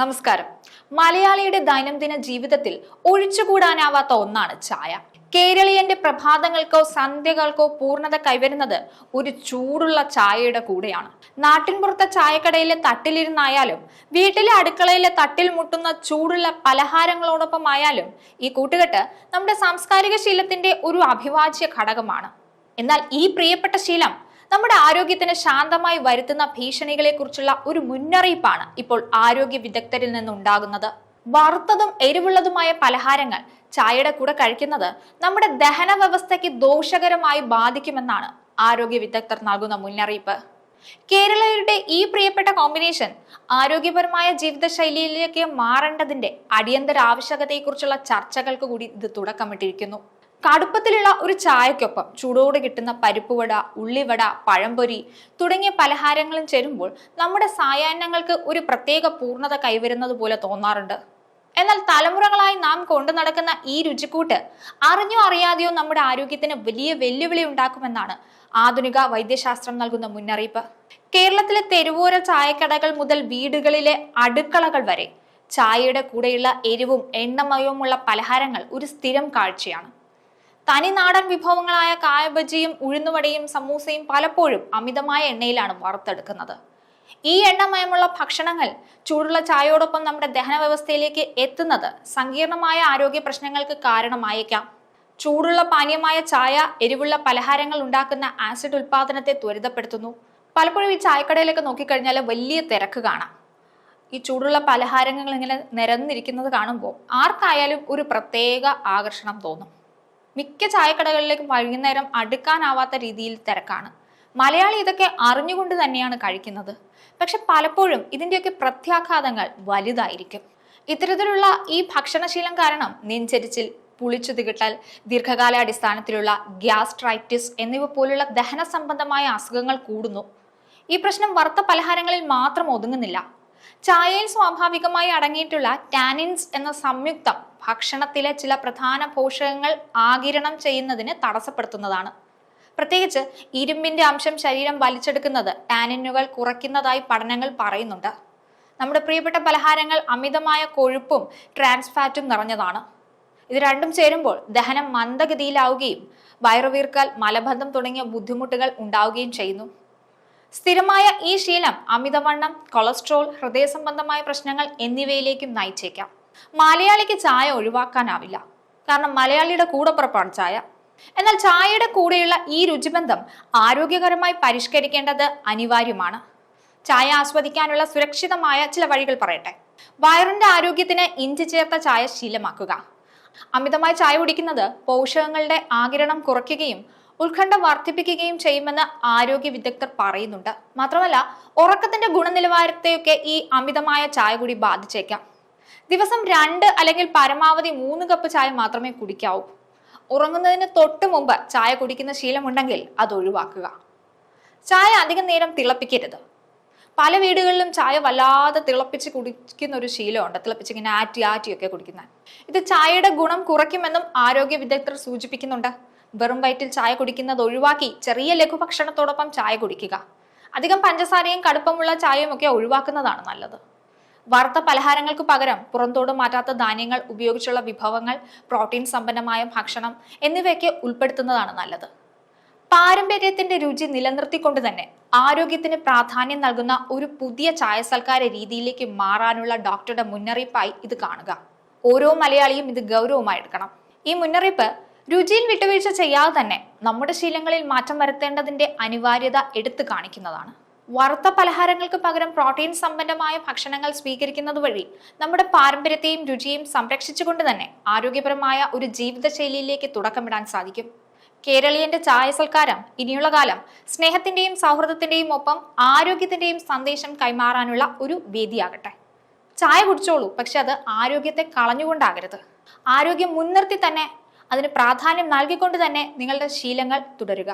നമസ്കാരം. മലയാളിയുടെ ദൈനംദിന ജീവിതത്തിൽ ഒഴിച്ചുകൂടാനാവാത്ത ഒന്നാണ് ചായ. കേരളീയന്റെ പ്രഭാതങ്ങൾക്കോ സന്ധ്യകൾക്കോ പൂർണത കൈവരുന്നത് ഒരു ചൂടുള്ള ചായയുടെ കൂടെയാണ്. നാട്ടിൻപുറത്തെ ചായക്കടയിലെ തട്ടിലിരുന്നായാലും വീട്ടിലെ അടുക്കളയിലെ തട്ടിൽ മുട്ടുന്ന ചൂടുള്ള പലഹാരങ്ങളോടൊപ്പം ആയാലും ഈ കൂട്ടുകെട്ട് നമ്മുടെ സാംസ്കാരിക ശീലത്തിന്റെ ഒരു അഭിവാജ്യ ഘടകമാണ്. എന്നാൽ ഈ പ്രിയപ്പെട്ട ശീലം നമ്മുടെ ആരോഗ്യത്തിന് ശാന്തമായി വരുത്തുന്ന ഭീഷണികളെ കുറിച്ചുള്ള ഒരു മുന്നറിയിപ്പാണ് ഇപ്പോൾ ആരോഗ്യ വിദഗ്ധരിൽ നിന്നുണ്ടാകുന്നത്. വറുത്തതും എരിവുള്ളതുമായ പലഹാരങ്ങൾ ചായയുടെ കൂടെ കഴിക്കുന്നത് നമ്മുടെ ദഹന വ്യവസ്ഥയ്ക്ക് ദോഷകരമായി ബാധിക്കുമെന്നാണ് ആരോഗ്യ വിദഗ്ധർ നൽകുന്ന മുന്നറിയിപ്പ്. കേരളീയരുടെ ഈ പ്രിയപ്പെട്ട കോമ്പിനേഷൻ ആരോഗ്യപരമായ ജീവിതശൈലിയിലേക്ക് മാറേണ്ടതിന്റെ അടിയന്തര ആവശ്യകതയെക്കുറിച്ചുള്ള ചർച്ചകൾക്ക് കൂടി ഇത് തുടക്കമിട്ടിരിക്കുന്നു. കടുപ്പത്തിലുള്ള ഒരു ചായക്കൊപ്പം ചൂടോടെ കിട്ടുന്ന പരിപ്പുവട ഉള്ളിവട പഴംപൊരി തുടങ്ങിയ പലഹാരങ്ങളും ചേരുമ്പോൾ നമ്മുടെ സായാഹ്നങ്ങൾക്ക് ഒരു പ്രത്യേക പൂർണത കൈവരുന്നത് പോലെ തോന്നാറുണ്ട്. എന്നാൽ തലമുറകളായി നാം കൊണ്ടു നടക്കുന്ന ഈ രുചിക്കൂട്ട് അറിഞ്ഞോ അറിയാതെയോ നമ്മുടെ ആരോഗ്യത്തിന് വലിയ വെല്ലുവിളി ഉണ്ടാക്കുമെന്നാണ് ആധുനിക വൈദ്യശാസ്ത്രം നൽകുന്ന മുന്നറിയിപ്പ്. കേരളത്തിലെ തെരുവോര ചായക്കടകൾ മുതൽ വീടുകളിലെ അടുക്കളകൾ വരെ ചായയുടെ കൂടെയുള്ള എരിവും എണ്ണമയവുമുള്ള പലഹാരങ്ങൾ ഒരു സ്ഥിരം കാഴ്ചയാണ്. തനിനാടൻ വിഭവങ്ങളായ കായബജിയും ഉഴുന്നുവടയും സമൂസയും പലപ്പോഴും അമിതമായ എണ്ണയിലാണ് വറുത്തെടുക്കുന്നത്. ഈ എണ്ണമയമുള്ള ഭക്ഷണങ്ങൾ ചൂടുള്ള ചായയോടൊപ്പം നമ്മുടെ ദഹന വ്യവസ്ഥയിലേക്ക് എത്തുന്നത് സങ്കീർണമായ ആരോഗ്യ പ്രശ്നങ്ങൾക്ക് കാരണമായേക്കാം. ചൂടുള്ള പാനീയമായ ചായ എരിവുള്ള പലഹാരങ്ങൾ ഉണ്ടാക്കുന്ന ആസിഡ് ഉൽപാദനത്തെ ത്വരിതപ്പെടുത്തുന്നു. പലപ്പോഴും ഈ ചായക്കടയിലൊക്കെ നോക്കിക്കഴിഞ്ഞാൽ വലിയ തിരക്ക് കാണാം. ഈ ചൂടുള്ള പലഹാരങ്ങൾ ഇങ്ങനെ നിരന്നിരിക്കുന്നത് കാണുമ്പോൾ ആർക്കായാലും ഒരു പ്രത്യേക ആകർഷണം തോന്നും. മിക്ക ചായക്കടകളിലേക്കും വൈകുന്നേരം അടുക്കാനാവാത്ത രീതിയിൽ തിരക്കാണ്. മലയാളി ഇതൊക്കെ അറിഞ്ഞുകൊണ്ട് തന്നെയാണ് കഴിക്കുന്നത്. പക്ഷെ പലപ്പോഴും ഇതിന്റെയൊക്കെ പ്രത്യാഘാതങ്ങൾ വലുതായിരിക്കും. ഇത്തരത്തിലുള്ള ഈ ഭക്ഷണശീലം കാരണം നെഞ്ചരിച്ചിൽ പുളിച്ചു തികിട്ടൽ ദീർഘകാലാടിസ്ഥാനത്തിലുള്ള ഗ്യാസ്ട്രൈറ്റിസ് എന്നിവ പോലുള്ള ദഹന സംബന്ധമായ അസുഖങ്ങൾ കൂടുന്നു. ഈ പ്രശ്നം വറുത്ത പലഹാരങ്ങളിൽ മാത്രം ഒതുങ്ങുന്നില്ല. ചായയിൽ സ്വാഭാവികമായി അടങ്ങിയിട്ടുള്ള ടാനിൻസ് എന്ന സംയുക്തം ഭക്ഷണത്തിലെ ചില പ്രധാന പോഷകങ്ങൾ ആകിരണം ചെയ്യുന്നതിന് തടസ്സപ്പെടുത്തുന്നതാണ്. പ്രത്യേകിച്ച് ഇരുമ്പിന്റെ അംശം ശരീരം വലിച്ചെടുക്കുന്നത് ടാനിനുകൾ കുറയ്ക്കുന്നതായി പഠനങ്ങൾ പറയുന്നുണ്ട്. നമ്മുടെ പ്രിയപ്പെട്ട പലഹാരങ്ങൾ അമിതമായ കൊഴുപ്പും ട്രാൻസ്ഫാറ്റും നിറഞ്ഞതാണ്. ഇത് രണ്ടും ചേരുമ്പോൾ ദഹനം മന്ദഗതിയിലാവുകയും വയറുവീർക്കൽ മലബന്ധം തുടങ്ങിയ ബുദ്ധിമുട്ടുകൾ ഉണ്ടാവുകയും ചെയ്യുന്നു. സ്ഥിരമായ ഈ ശീലം അമിതവണ്ണം കൊളസ്ട്രോൾ ഹൃദയ സംബന്ധമായ പ്രശ്നങ്ങൾ എന്നിവയിലേക്കും നയിച്ചേക്കാം. മലയാളിക്ക് ചായ ഒഴിവാക്കാനാവില്ല. കാരണം മലയാളിയുടെ കൂടപ്പുറപ്പാണ് ചായ. എന്നാൽ ചായയുടെ കൂടെയുള്ള ഈ രുചിബന്ധം ആരോഗ്യകരമായി പരിഷ്കരിക്കേണ്ടത് അനിവാര്യമാണ്. ചായ ആസ്വദിക്കാനുള്ള സുരക്ഷിതമായ ചില വഴികൾ പറയട്ടെ. വയറിന്റെ ആരോഗ്യത്തിന് ഇഞ്ചി ചേർത്ത ചായ ശീലമാക്കുക. അമിതമായ ചായ കുടിക്കുന്നത് പോഷകങ്ങളുടെ ആകിരണം കുറയ്ക്കുകയും ഉത്കണ്ഠ വർദ്ധിപ്പിക്കുകയും ചെയ്യുമെന്ന് ആരോഗ്യ വിദഗ്ധർ പറയുന്നുണ്ട്. മാത്രമല്ല ഉറക്കത്തിന്റെ ഗുണനിലവാരത്തെയൊക്കെ ഈ അമിതമായ ചായ കൂടി ബാധിച്ചേക്കാം. ദിവസം രണ്ട് അല്ലെങ്കിൽ പരമാവധി മൂന്ന് കപ്പ് ചായ മാത്രമേ കുടിക്കാവൂ. ഉറങ്ങുന്നതിന് തൊട്ട് മുമ്പ് ചായ കുടിക്കുന്ന ശീലമുണ്ടെങ്കിൽ അത് ഒഴിവാക്കുക. ചായ അധികം നേരം തിളപ്പിക്കരുത്. പല വീടുകളിലും ചായ വല്ലാതെ തിളപ്പിച്ച് കുടിക്കുന്ന ഒരു ശീലമുണ്ട്. തിളപ്പിച്ച് ഇങ്ങനെ ആറ്റി ആറ്റിയൊക്കെ കുടിക്കുന്ന. ഇത് ചായയുടെ ഗുണം കുറയ്ക്കുമെന്നും ആരോഗ്യ വിദഗ്ധർ സൂചിപ്പിക്കുന്നുണ്ട്. വെറും വയറ്റിൽ ചായ കുടിക്കുന്നത് ഒഴിവാക്കി ചെറിയ ലഘുഭക്ഷണത്തോടൊപ്പം ചായ കുടിക്കുക. അധികം പഞ്ചസാരയും കടുപ്പമുള്ള ചായയും ഒക്കെ ഒഴിവാക്കുന്നതാണ് നല്ലത്. വറുത്ത പലഹാരങ്ങൾക്ക് പകരം പുറന്തോട് മാറ്റാത്ത ധാന്യങ്ങൾ ഉപയോഗിച്ചുള്ള വിഭവങ്ങൾ പ്രോട്ടീൻ സമ്പന്നമായ ഭക്ഷണം എന്നിവയൊക്കെ ഉൾപ്പെടുത്തുന്നതാണ് നല്ലത്. പാരമ്പര്യത്തിന്റെ രുചി നിലനിർത്തിക്കൊണ്ട് തന്നെ ആരോഗ്യത്തിന് പ്രാധാന്യം നൽകുന്ന ഒരു പുതിയ ചായ സൽക്കാര രീതിയിലേക്ക് മാറാനുള്ള ഡോക്ടറുടെ മുന്നറിയിപ്പായി ഇത് കാണുക. ഓരോ മലയാളിയും ഇത് ഗൗരവമായി എടുക്കണം. ഈ മുന്നറിയിപ്പ് രുചിയിൽ വിട്ടുവീഴ്ച ചെയ്യാതെ തന്നെ നമ്മുടെ ശീലങ്ങളിൽ മാറ്റം വരുത്തേണ്ടതിന്റെ അനിവാര്യത എടുത്തു കാണിക്കുന്നതാണ്. വറുത്ത പലഹാരങ്ങൾക്ക് പകരം പ്രോട്ടീൻ സമ്പന്നമായ ഭക്ഷണങ്ങൾ സ്വീകരിക്കുന്നത് വഴി നമ്മുടെ പാരമ്പര്യത്തെയും രുചിയും സംരക്ഷിച്ചുകൊണ്ട് തന്നെ ആരോഗ്യപരമായ ഒരു ജീവിതശൈലിയിലേക്ക് തുടക്കമിടാൻ സാധിക്കും. കേരളീയന്റെ ചായ സൽക്കാരം ഇനിയുള്ള കാലം സ്നേഹത്തിന്റെയും സൗഹൃദത്തിന്റെയും ഒപ്പം ആരോഗ്യത്തിന്റെയും സന്ദേശം കൈമാറാനുള്ള ഒരു വേദിയാകട്ടെ. ചായ കുടിച്ചോളൂ പക്ഷെ അത് ആരോഗ്യത്തെ കളഞ്ഞുകൊണ്ടാകരുത്. ആരോഗ്യം മുൻനിർത്തി തന്നെ അതിന് പ്രാധാന്യം നൽകിക്കൊണ്ട് തന്നെ നിങ്ങളുടെ ശീലങ്ങൾ തുടരുക.